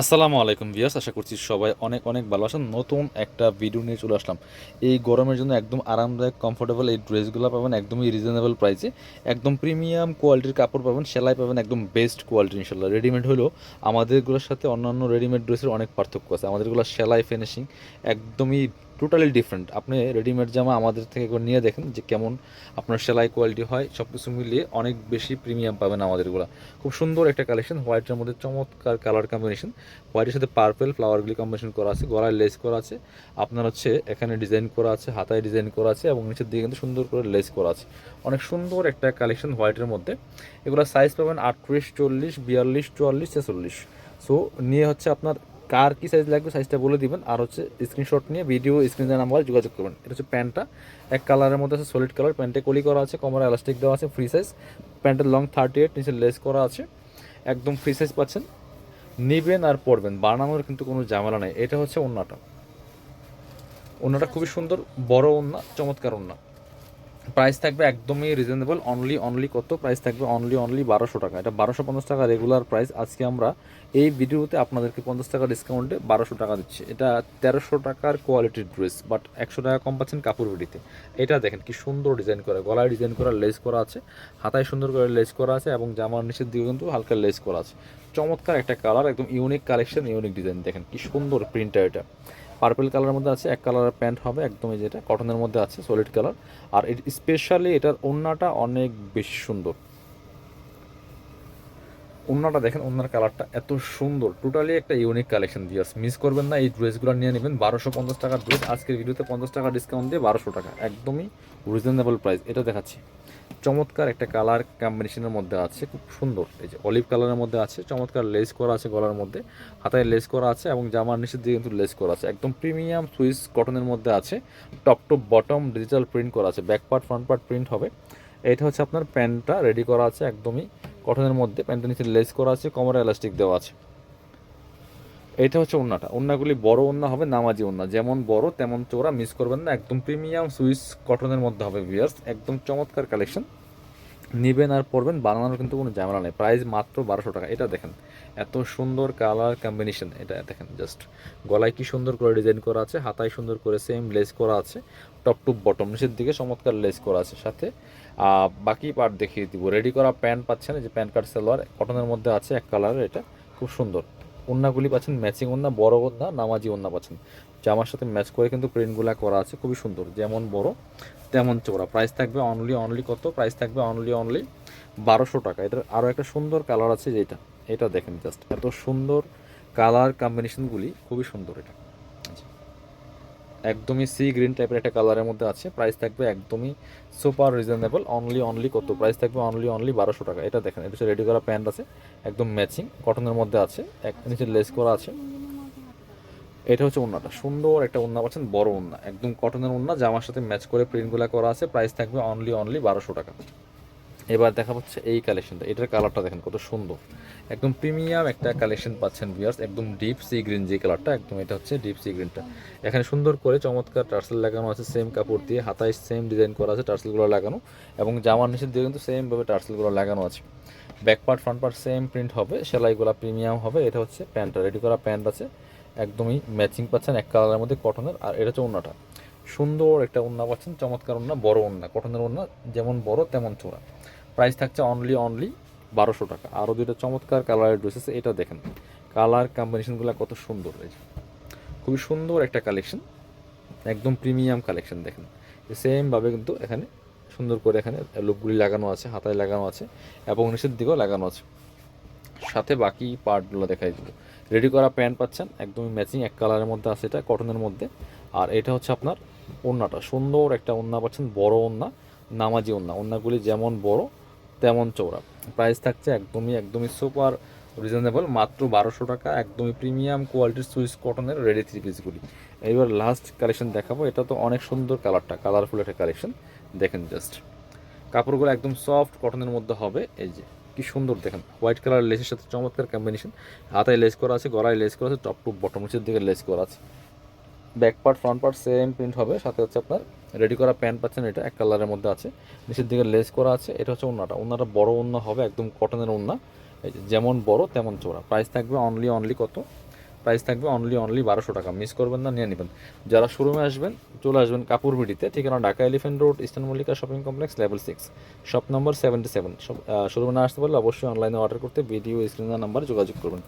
আসসালামু আলাইকুম ভিয়ার্স আশা করছি সবাই অনেক অনেক ভালো আছেন। নতুন একটা ভিডিও নিয়ে চলে আসলাম। এই গরমের জন্য একদম আরামদায়ক কমফোর্টেবল এই ড্রেসগুলো পাবেন একদমই রিজনেবল প্রাইসে একদম প্রিমিয়াম কোয়ালিটির কাপড় পাবেন, সেলাই পাবেন একদম বেস্ট কোয়ালিটি ইনশাল্লাহ রেডিমেড হলেও আমাদেরগুলোর সাথে অন্যান্য রেডিমেড ড্রেসের অনেক পার্থক্য আছে। আমাদেরগুলো সেলাই ফিনিশিং একদমই টোটালি ডিফারেন্ট আপনি রেডিমেড জামা আমাদের থেকে একবার নিয়ে দেখেন যে কেমন আপনার সেলাই কোয়ালিটি হয় সব কিছু মিলিয়ে অনেক বেশি প্রিমিয়াম পাবেন আমাদেরগুলো। খুব সুন্দর একটা কালেকশন হোয়াইটের মধ্যে চমৎকার কালার কম্বিনেশন হোয়াইটের সাথে পার্পেল ফ্লাওয়ারগুলি কম্বিনেশন করা আছে, গলায় লেস করা আছে। আপনার হচ্ছে এখানে ডিজাইন করা আছে, হাতায় ডিজাইন করা আছে এবং নিচের দিকে কিন্তু সুন্দর করে লেস করা আছে। অনেক সুন্দর একটা কালেকশন হোয়াইটের মধ্যে। এগুলো সাইজ পাবেন আটত্রিশ, চল্লিশ, বিয়াল্লিশ, চুয়াল্লিশ, ছেচল্লিশ। সো নিয়ে হচ্ছে আপনার কার কি সাইজ লাগবে সাইজটা বলে দিবেন। আর হচ্ছে স্ক্রিনশট নিয়ে ভিডিও স্ক্রিনের নাম্বারে যোগাযোগ করবেন। এটা হচ্ছে প্যান্টটা। এক কালারের মধ্যে আছে সলিড কালার প্যান্টে কলি করা আছে, কমার এলাস্টিক দেওয়া আছে ফ্রি সাইজ প্যান্টের লং থার্টি এইট নিচে লেস করা আছে। একদম ফ্রি সাইজ পাচ্ছেন। নিবেন আর পরবেন, বানানোর কিন্তু কোনো ঝামেলা নেই। এটা হচ্ছে ওন্নাটা। ওন্নাটা খুবই সুন্দর, বড় ওন্না, চমৎকার ওন্না। প্রাইস থাকবে একদমই রিজনেবল অনলি অনলি কত? প্রাইস থাকবে অনলি অনলি বারোশো টাকা। এটা বারোশো পঞ্চাশ টাকা রেগুলার প্রাইস আজকে আমরা এই ভিডিওতে আপনাদেরকে পঞ্চাশ টাকা ডিসকাউন্টে বারোশো টাকা দিচ্ছি। এটা তেরোশো টাকার কোয়ালিটির ড্রেস বাট একশো টাকা কম পাচ্ছেন কাপড় বিডিতে এটা দেখেন কি সুন্দর ডিজাইন করা, গলায় ডিজাইন করা লেস করা আছে, হাতায় সুন্দর করে লেস করা আছে এবং জামার নিচের দিকে কিন্তু হালকা লেস করা আছে। চমৎকার একটা কালার একদম ইউনিক কালেকশন ইউনিক ডিজাইন দেখেন কি সুন্দর প্রিন্টার এটা। পার্পল কালারের মধ্যে আছে, এক কালারের প্যান্ট হবে, একদমই যেটা কটনের মধ্যে আছে সলিড কালার আর স্পেশালি এটার ওড়নাটা অনেক বেশি সুন্দর। ওড়নাটা দেখেন ওড়নার কালারটা এত সুন্দর। টোটালি একটা ইউনিক কালেকশন দিয়ে মিস করবেন না, এই ড্রেসগুলো নিয়ে নেবেন। বারোশো পঞ্চাশ টাকার ড্রেস আজকের ভিডিওতে পঞ্চাশ টাকা ডিসকাউন্ট দিয়ে বারোশো টাকা। একদমই রিজনেবল প্রাইস এটা দেখাচ্ছি। চমৎকার একটা কালার কম্বিনেশনের মধ্যে আছে, খুব সুন্দর। এই যে অলিভ কালারের মধ্যে আছে, চমৎকার লেস করা আছে গলার মধ্যে, হাতায় লেস করা আছে এবং জামার নিচের দিকে কিন্তু লেস করা আছে। একদম প্রিমিয়াম সুইস কটনের মধ্যে আছে top to bottom digital print করা আছে back part front part print হবে। এটা হচ্ছে আপনার প্যান্টটা রেডি করা আছে একদমই কটনের মধ্যে, প্যান্টের নিচে লেস করা আছে, কোমরে এলাস্টিক দেওয়া আছে। এটা হচ্ছে ওন্নাটা। ওন্নাগুলি বড় ওন্না হবে, নামাজি ওন্না। যেমন বড়, তেমন চোরা মিস করবেন না। একদম প্রিমিয়াম সুইস কটনের মধ্যে হবে ভিয়ার্স একদম চমৎকার কালেকশন নেবেন আর পরবেন, বানানোর কিন্তু কোনো ঝামেলা নেই। প্রাইস মাত্র বারোশো টাকা। এটা দেখেন, এত সুন্দর কালার কম্বিনেশন এটা দেখেন জাস্ট গলায় কি সুন্দর করে ডিজাইন করা আছে, হাতায় সুন্দর করে সেম লেস করা আছে টপ টু বটম নিচের দিকে চমৎকার লেস করা আছে সাথে। বাকি পার্ট দেখিয়ে দিব। রেডি করা প্যান্ট পাচ্ছেন যে প্যান্ট কার্ড সালোয়ার কটনের মধ্যে আছে এক কালারের এটা খুব সুন্দর। ওন্নাগুলি পাচ্ছেন ম্যাচিং ওন্না বড় ওন্না নামাজি ওন্না পাচ্ছেন। জামার সাথে ম্যাচ করে কিন্তু প্রিন্টগুলা করা আছে, খুবই সুন্দর। যেমন বড়, তেমন চোরা প্রাইস থাকবে অনলি অনলি কত? প্রাইস থাকবে অনলি অনলি বারোশো টাকা। এটার আরও একটা সুন্দর কালার আছে যেটা। এটা দেখেন জাস্ট এত সুন্দর কালার কম্বিনেশনগুলি খুবই সুন্দর এটা। একদমই সি গ্রিন টাইপের একটা কালারের মধ্যে আছে। প্রাইস থাকবে একদমই সুপার রিজনেবল অনলি অনলি কত? প্রাইস থাকবে অনলি অনলি বারোশো টাকা। এটা দেখেন, এটা রেডি করা প্যান্ট আছে, একদম ম্যাচিং কটনের মধ্যে আছে, এক নিচে লেস করা আছে। এটা হচ্ছে ওন্নাটা সুন্দর একটা ওন্না পাচ্ছেন, বড় ওন্না একদম কটনের ওন্না জামার সাথে ম্যাচ করে প্রিন্টগুলো করা আছে। প্রাইস থাকবে অনলি অনলি বারোশো টাকা। এবার দেখা হচ্ছে এই কালেকশনটা এটার কালারটা দেখেন কত সুন্দর। একদম প্রিমিয়াম একটা কালেকশন পাচ্ছেন ভিউয়ার্স একদম ডিপ সি গ্রিন যে কালারটা একদম এটা হচ্ছে ডিপ সি গ্রিনটা এখানে সুন্দর করে চমৎকার টার্সেল লাগানো আছে সেম কাপড় দিয়ে, হাতায় সেম ডিজাইন করা আছে টার্সেলগুলো লাগানো এবং জামার নিচের দিয়ে কিন্তু সেমভাবে টার্সেলগুলো লাগানো আছে। Back part front part same print হবে সেলাইগুলো প্রিমিয়াম হবে, এটা হচ্ছে প্যান্টটা রেডি করা প্যান্ট আছে। একদমই ম্যাচিং পাচ্ছেন এক কালারের মধ্যে কটনের আর এটা হচ্ছে ওন্নাটা সুন্দর একটা ওন্না পাচ্ছেন, চমৎকার ওন্না বড় ওন্না কটনের ওন্না যেমন বড় তেমন চোরা প্রাইস থাকছে অনলি অনলি বারোশো টাকা। আরও দুইটা চমৎকার কালারের ড্রেস আছে এটা দেখেন। কালার কম্বিনেশনগুলো কত সুন্দর যে। খুবই সুন্দর একটা কালেকশন একদম প্রিমিয়াম কালেকশন দেখেন। সেমভাবে কিন্তু এখানে সুন্দর করে এখানে লুকগুলি লাগানো আছে, হাতায় লাগানো আছে, এবং নিচের দিকেও লাগানো আছে। সাথে বাকি পার্টগুলো দেখাই দিব রেডি করা প্যান্ট পাচ্ছেন, একদমই ম্যাচিং এক কালারের মধ্যে আছে এটা কটনের মধ্যে। আর এটা হচ্ছে আপনার ওন্নাটা সুন্দর একটা ওন্না পাচ্ছেন, বড় ওন্না নামাজি ওন্না ওন্নাগুলি যেমন বড়, তেমন চৌড়া প্রাইস থাকছে একদমই একদমই সুপার রিজনেবল মাত্র বারোশো টাকা, একদমই প্রিমিয়াম কোয়ালিটির সুইস কটনের রেডি থ্রি পিসগুলি এবার লাস্ট কালেকশন দেখাবো, এটা তো অনেক সুন্দর কালারটা কালারফুল একটা কালেকশন দেখেন জাস্ট কাপড়গুলো একদম সফট কটনের মধ্যে হবে, এই যে, কি সুন্দর দেখেন। হোয়াইট কালার লেসের সাথে চমৎকার কম্বিনেশন হাতায় লেস করা আছে, গলায় লেস করা আছে টপ টু বটম নিচের দিকে লেস করা আছে। Back part front part same print হবে, সাথে হচ্ছে আপনার রেডি করা প্যান্ট পাচ্ছেন এটা, এক কালারের মধ্যে আছে। নিচের দিকে লেস করা আছে, এটা হচ্ছে ওন্নাটা। ওন্নাটা বড় ওন্না হবে, একদম কটনের এই যেমন বড় তেমন চওড়া। প্রাইস থাকবে অনলি অনলি কত? প্রাইস থাকবে অনলি অনলি বারোশো টাকা। মিস করবেন না, নিয়ে নেবেন। যারা শোরুমে আসবেন, চলে আসবেন কাপুর বিডিতে ঠিকানা Dhaka Elephant Road Eastern Mallika shopping complex level six shop number seventy seven শোরুমে না আসতে পারলে অবশ্যই অনলাইনে অর্ডার করতে ভিডিও স্ক্রিনের নাম্বার যোগাযোগ করবেন।